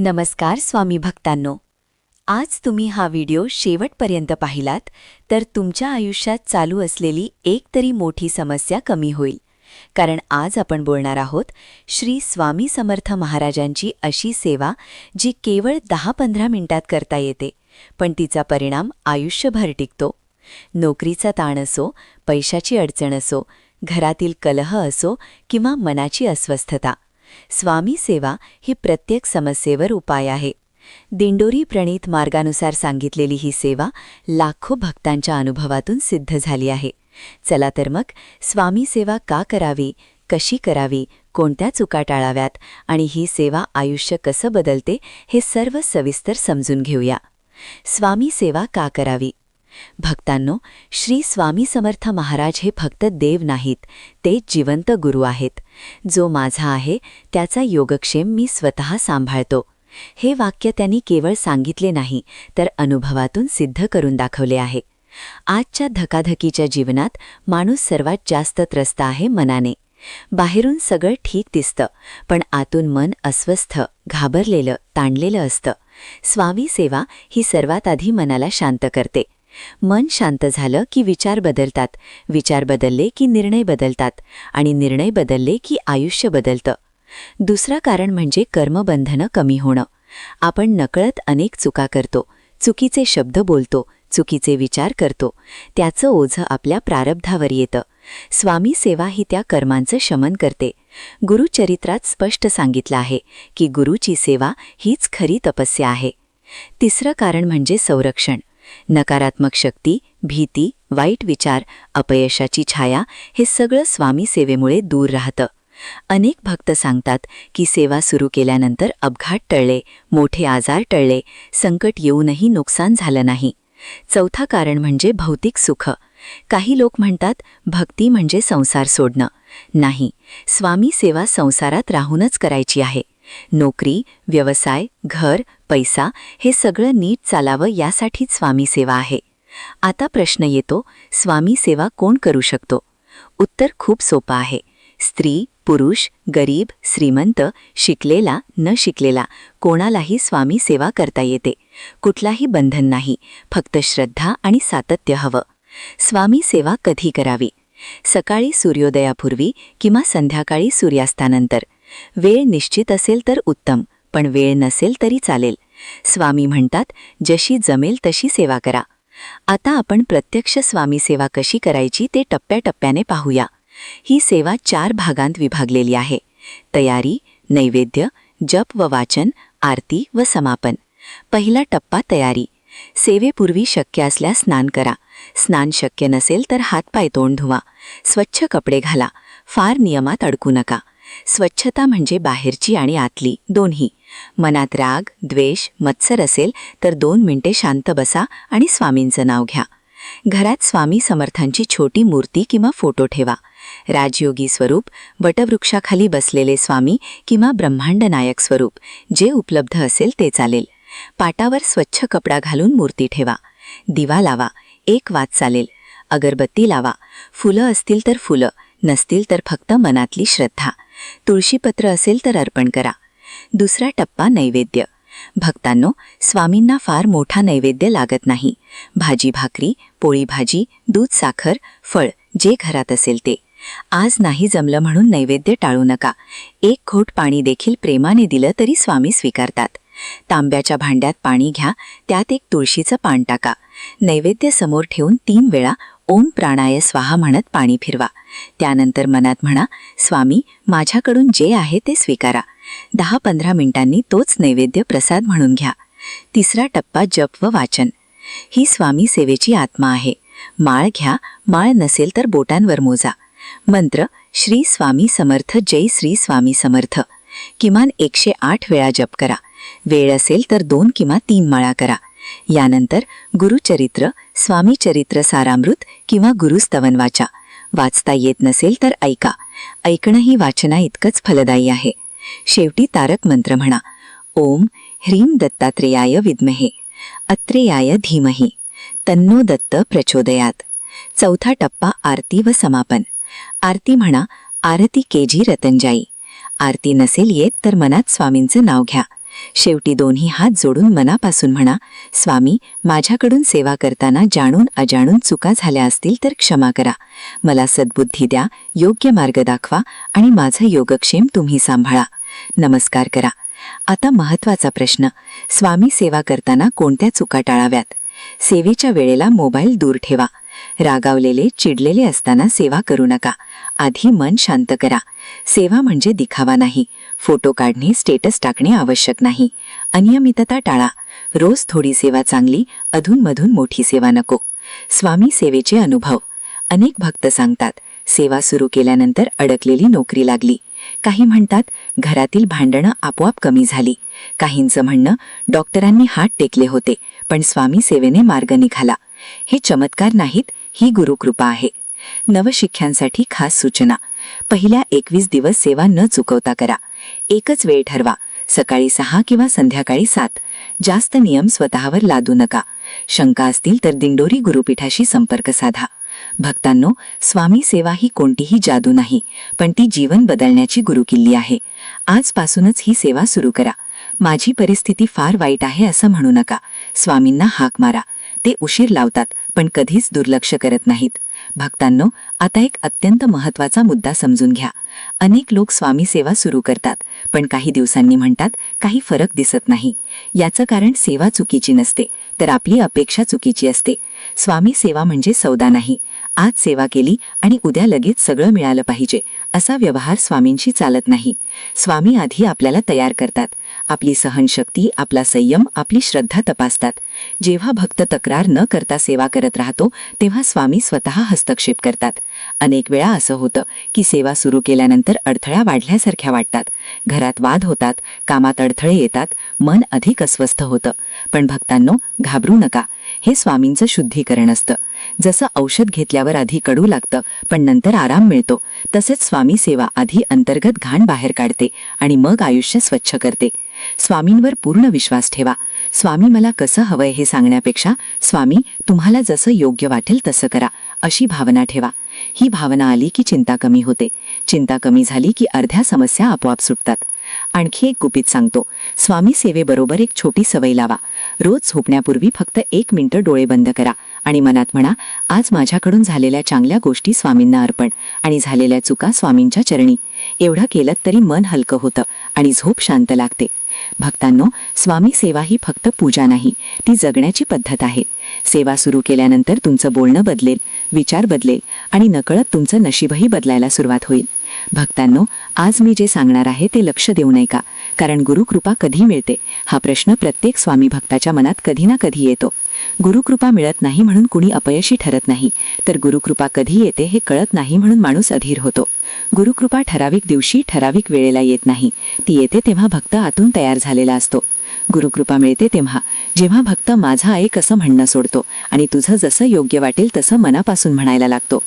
नमस्कार स्वामी भक्तांनो. आज तुम्ही हा व्हिडिओ शेवटपर्यंत पाहिलात तर तुमच्या आयुष्यात चालू असलेली एक तरी मोठी समस्या कमी होईल. कारण आज आपण बोलणार आहोत श्री स्वामी समर्थ महाराजांची अशी सेवा जी केवळ दहा पंधरा मिनिटात करता येते पण तिचा परिणाम आयुष्यभर टिकतो. नोकरीचा ताण असो पैशाची अडचण असो घरातील कलह असो किंवा मनाची अस्वस्थता स्वामी सेवा ही प्रत्येक समस्येवर उपाय आहे. दिंडोरी प्रणीत मार्गानुसार सांगितलेली ही सेवा लाखो भक्तांच्या अनुभवातून सिद्ध झाली आहे. चला तर मग स्वामी सेवा का करावी कशी करावी कोणत्या चुका टाळाव्यात आणि ही सेवा आयुष्य कसं बदलते हे सर्व सविस्तर समजून घेऊया. स्वामी सेवा का करावी? भक्तांनो श्री स्वामी समर्थ महाराज हे फक्त देव नाहीत ते जिवंत गुरु आहेत. जो माझा आहे त्याचा योगक्षेम मी स्वतः सांभाळतो. हे वाक्य त्यांनी केवळ सांगितले नाही तर अनुभवातून सिद्ध करून दाखवले आहे. आजच्या धकाधकीच्या जीवनात माणूस सर्वात जास्त त्रस्त आहे मनाने. बाहेरून सगळं ठीक दिसतं पण आतून मन अस्वस्थ घाबरलेलं ताणलेलं असतं. स्वामी सेवा ही सर्वात आधी मनाला शांत करते. मन शांत झालं की विचार बदलतात. विचार बदलले की निर्णय बदलतात आणि निर्णय बदलले की आयुष्य बदलतं. दुसरं कारण म्हणजे कर्मबंधनं कमी होणं. आपण नकळत अनेक चुका करतो. चुकीचे शब्द बोलतो. चुकीचे विचार करतो. त्याचं ओझं आपल्या प्रारब्धावर येतं. स्वामी सेवा ही त्या कर्मांचं शमन करते. गुरुचरित्रात स्पष्ट सांगितलं आहे की गुरुची सेवा हीच खरी तपस्या आहे. तिसरं कारण म्हणजे संरक्षण. नकारात्मक शक्ती भीती वाईट विचार अपयशाची छाया हे सगळं स्वामी सेवेमुळे दूर राहतं. अनेक भक्त सांगतात की सेवा सुरू केल्यानंतर अपघात टळले मोठे आजार टळले संकट येऊनही नुकसान झालं नाही. चौथा कारण म्हणजे भौतिक सुख. काही लोक म्हणतात भक्ती म्हणजे संसार सोडणं. नाही स्वामी सेवा संसारात राहूनच करायची आहे. नोकरी व्यवसाय घर पैसा हे सगळं नीट चालावं यासाठीच स्वामी सेवा आहे. आता प्रश्न येतो स्वामी सेवा कोण करू शकतो? उत्तर खूप सोपं आहे. स्त्री पुरुष गरीब श्रीमंत शिकलेला न शिकलेला कोणालाही स्वामी सेवा करता येते. कुठलाही बंधन नाही फक्त श्रद्धा आणि सातत्य हवं. स्वामी सेवा कधी करावी? सकाळी सूर्योदयापूर्वी किंवा संध्याकाळी सूर्यास्तानंतर? वेळ निश्चित असेल तर उत्तम पण वेळ नसेल तरी चालेल. स्वामी म्हणतात जशी जमेल तशी सेवा करा. आता आपण प्रत्यक्ष स्वामी सेवा कशी करायची ते टप्प्याटप्प्याने पाहूया. ही सेवा चार भागांत विभागलेली आहे. तयारी नैवेद्य जप व वाचन आरती व समापन. पहिला टप्पा तयारी. सेवेपूर्वी शक्य असल्यास स्नान करा. स्नान शक्य नसेल तर हातपाय तोंड धुवा. स्वच्छ कपडे घाला. फार नियमात अडकू नका. स्वच्छता म्हणजे बाहेरची आणि आतली दोन्ही. मनात राग द्वेष मत्सर असेल तर दोन मिनिटे शांत बसा आणि स्वामींचं नाव घ्या. घरात स्वामी समर्थांची छोटी मूर्ती किंवा फोटो ठेवा. राजयोगी स्वरूप वटवृक्षाखाली बसलेले स्वामी किंवा ब्रह्मांड नायक स्वरूप जे उपलब्ध असेल ते चालेल. पाटावर स्वच्छ कपडा घालून मूर्ती ठेवा. दिवा लावा एक वाद चालेल. अगरबत्ती लावा. फुलं असतील तर फुलं नसतील तर फक्त मनातली श्रद्धा. तुळशीपत्र असेल तर अर्पण करा. दुसरा टप्पा नैवेद्य. भक्तांनो स्वामींना फार मोठा नैवेद्य लागत नाही. भाजी भाकरी पोळी भाजी दूध साखर फळ जे घरात असेल ते. आज नाही जमलं म्हणून नैवेद्य टाळू नका. एक घोट पाणी देखील प्रेमाने दिलं तरी स्वामी स्वीकारतात. तांब्याच्या भांड्यात पाणी घ्या त्यात एक तुळशीचं पान टाका. नैवेद्य समोर ठेवून तीन वेळा ओम प्राणाय स्वाहा म्हणत पाणी फिरवा. त्यानंतर मनात म्हणा स्वामी माझ्याकडून जे आहे ते स्वीकारा. दहा पंधरा मिनिटांनी तोच नैवेद्य प्रसाद म्हणून घ्या. तिसरा टप्पा जप व वाचन. ही स्वामी सेवेची आत्मा आहे. माळ घ्या माळ नसेल तर बोटांवर मोजा. मंत्र श्री स्वामी समर्थ जय श्री स्वामी समर्थ. किमान एकशे आठ वेळा जप करा. वेळ असेल तर दोन किंवा तीन माळा करा. यानंतर गुरुचरित्र स्वामीचरित्र सारामृत किंवा गुरुस्तवन वाचा वाचता येत नसेल तर ऐका. ऐकणं ही वाचना इतकंच फलदायी आहे. शेवटी तारक मंत्र म्हणा ओम ह्रीम दत्तात्रेयाय विद्महे अत्रेयाय धीमही तन्नो दत्त प्रचोदयात. चौथा टप्पा आरती व समापन. आरती म्हणा आरती केजी रतंजाई आरती नसेल येत तर मनात स्वामींचं नाव घ्या. शेवटी दोन्ही हात जोडून मनापासून म्हणा स्वामी माझ्याकडून सेवा करताना जाणून अजाणून चुका झाल्या असतील तर क्षमा करा. मला सद्बुद्धी द्या योग्य मार्ग दाखवा आणि माझं योगक्षेम तुम्ही सांभाळा. नमस्कार करा. आता महत्त्वाचा प्रश्न स्वामी सेवा करताना कोणत्या चुका टाळाव्यात? सेवेच्या वेळेला मोबाईल दूर ठेवा. रागावलेले चिडलेले असताना सेवा करू नका. आधी मन शांत करा. सेवा म्हणजे दिखावा नाही. फोटो काढणे स्टेटस टाकणे आवश्यक नाही. अनियमितता टाळा. रोज थोडी सेवा चांगली अधूनमधून मोठी सेवा नको. स्वामी सेवेचे अनुभव. अनेक भक्त सांगतात सेवा सुरू केल्यानंतर अडकलेली नोकरी लागली. काही म्हणतात घरातील भांडणं आपोआप कमी झाली. काहींचं म्हणणं डॉक्टरांनी हात टेकले होते पण स्वामी सेवेने मार्ग निघाला. हे चमत्कार नाहीत ही गुरुकृपा आहे. नवशिख्यांसाठी खास सूचना. पहिल्या एकवीस दिवस सेवा न चुकवता करा. एकच वेळ ठरवा. सकाळी सहा किंवा संध्याकाळी सात. जास्त नियम स्वतःवर लादू नका. शंका असतील तर दिंडोरी गुरुपीठाशी संपर्क साधा. भक्तांनो स्वामी सेवा ही कोणतीही जादू नाही पण ती जीवन बदलण्याची गुरुकिल्ली आहे. आजपासूनच ही सेवा सुरू करा. माझी परिस्थिती फार वाईट आहे असं म्हणू नका. स्वामींना हाक मारा. ते उशीर लावतात पण कधीच दुर्लक्ष करत नाहीत. भक्तांनो आता एक अत्यंत महत्त्वाचा मुद्दा समजून घ्या. अनेक लोक स्वामी सेवा सुरू करतात पण काही दिवसांनी म्हणतात काही फरक दिसत नाही. याचं कारण सेवा चुकीची नसते तर आपली अपेक्षा चुकीची असते. स्वामी सेवा म्हणजे सौदा नाही. आज सेवा केली आणि उद्या लगेच सगळं मिळालं पाहिजे असा व्यवहार स्वामींशी चालत नाही. स्वामी आधी आपल्याला तयार करतात. आपली सहनशक्ती आपला संयम आपली श्रद्धा तपासतात. जेव्हा भक्त तक्रार न करता सेवा करत राहतो तेव्हा स्वामी स्वतः हस्तक्षेप करतात. अनेक वेळा असं होतं की सेवा सुरू केल्यानंतर अडथळा वाढल्यासारख्या वाटतात. घरात वाद होतात कामात अडथळे येतात मन अधिक अस्वस्थ होतं. पण भक्तांनो घाबरू नका. हे स्वामींचं शुद्धीकरण असतं. जसं औषध घेतल्यावर आधी कडू लागतं पण नंतर आराम मिळतो. तसेच स्वामी सेवा आधी अंतर्गत घाण बाहेर काढते आणि मग आयुष्य स्वच्छ करते. स्वामींवर पूर्ण विश्वास ठेवा. स्वामी मला कसं हवंय हे सांगण्यापेक्षा स्वामी तुम्हाला जसं योग्य वाटेल तसं करा अशी भावना ठेवा. ही भावना आली की चिंता कमी होते. चिंता कमी झाली की अर्ध्या समस्या आपोआप सुटतात. आणखी एक गुपित सांगतो. स्वामी सेवेबरोबर एक छोटी सवय लावा. रोज झोपण्यापूर्वी फक्त एक मिनिटं डोळे बंद करा आणि मनात म्हणा आज माझ्याकडून झालेल्या चांगल्या गोष्टी स्वामींना अर्पण आणि झालेल्या चुका स्वामींच्या चरणी. एवढं केलं तरी मन हलकं होतं आणि झोप शांत लागते. भक्तांनो स्वामी सेवा ही फक्त पूजा नाही ती जगण्याची पद्धत आहे. सेवा सुरू केल्यानंतर तुमचं बोलणं बदलेल विचार बदलेल आणि नकळत तुमचं नशीबही बदलायला सुरुवात होईल. भक्तांनो आज मी जे सांगणार आहे ते लक्ष देऊ नये का? कारण गुरुकृपा कधी मिळते? हा प्रश्न प्रत्येक स्वामी भक्ताच्या मनात कधी ना कधी येतो. गुरुकृपा मिळत नाही म्हणून कुणी अपयशी ठरत नाही. तर गुरुकृपा कधी येते हे कळत नाही म्हणून माणूस अधीर होतो. गुरुकृपा ठराविक दिवशी ठराविक वेळेला येत नाही. ती येते तेव्हा भक्त आतून तयार झालेला असतो. गुरुकृपा मिळते तेव्हा जेव्हा भक्त माझा ऐक असं म्हणणं सोडतो आणि तुझं जसं योग्य वाटेल तसं मनापासून म्हणायला लागतो.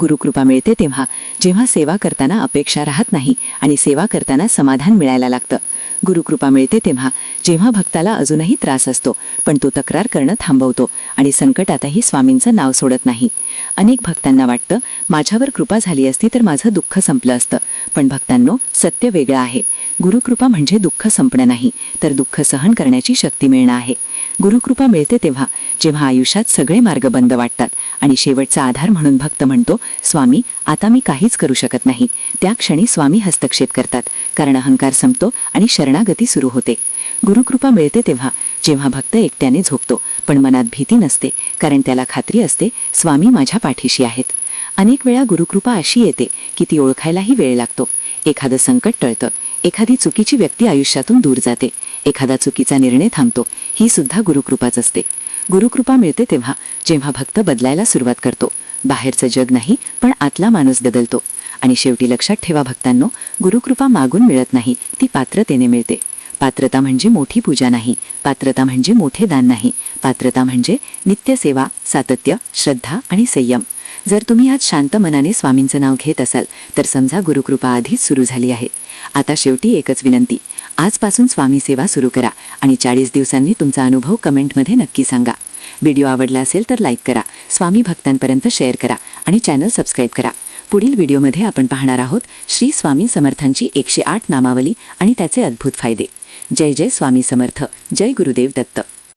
गुरुकृपा मिळते तेव्हा. जेव्हा सेवा करताना अपेक्षा राहत नाही आणि सेवा करताना समाधान मिळायला लागतं. गुरुकृपा मिळते तेव्हा. जेव्हा भक्ताला अजूनही त्रास असतो पण तो तक्रार करणं थांबवतो आणि संकटातही स्वामींचं नाव सोडत नाही. अनेक भक्तांना वाटतं माझ्यावर कृपा झाली असती तर माझं दुःख संपलं असतं पण भक्तांनो सत्य वेगळं आहे. गुरुकृपा म्हणजे दुःख संपणं नाही तर दुःख सहन करण्याची शक्ती मिळणं आहे. गुरुकृपा मिळते तेव्हा. जेव्हा आयुष्यात सगळे मार्ग बंद वाटतात आणि शेवटचा आधार म्हणून भक्त म्हणतो स्वामी आता मी काहीच करू शकत नाही. त्या क्षणी स्वामी हस्तक्षेप करतात कारण अहंकार संपतो आणि शरणागती सुरू होते. गुरुकृपा मिळते तेव्हा जेव्हा भक्त एकट्याने झोपतो पण मनात भीती नसते कारण त्याला खात्री असते स्वामी माझ्या पाठीशी आहेत. अनेक वेळा गुरुकृपा अशी येते की ती ओळखायलाही वेळ लागतो. एखादं संकट टळतं एखादी चुकीची व्यक्ती आयुष्यातून दूर जाते एखादा चुकीचा निर्णय थांबतो ही सुद्धा गुरुकृपाच असते. गुरुकृपा मिळते तेव्हा जेव्हा भक्त बदलायला सुरुवात करतो. बाहेरचं जग नाही पण आतला माणूस बदलतो. आणि शेवटी लक्षात ठेवा भक्तांनो गुरुकृपा मागून मिळत नाही ती पात्रतेने मिळते. पात्रता म्हणजे मोठी पूजा नाही पात्रता म्हणजे मोठे दान नाही पात्रता म्हणजे नित्यसेवा सातत्य श्रद्धा आणि संयम. जर तुम्ही आज शांत मनाने स्वामींचं नाव घेत असाल तर समजा गुरुकृपा आधीच सुरू झाली आहे. आता शेवटी एकच विनंती आजपासून स्वामी सेवा सुरू करा आणि चाळीस दिवसांनी तुमचा अनुभव कमेंटमध्ये नक्की सांगा. व्हिडिओ आवडला असेल तर लाईक करा स्वामी भक्तांपर्यंत शेअर करा आणि चॅनल सबस्क्राईब करा. पुढील व्हिडिओमध्ये आपण पाहणार आहोत श्री स्वामी समर्थांची एकशे आठ नामावली आणि त्याचे अद्भुत फायदे. जय जय स्वामी समर्थ जय गुरुदेव दत्त.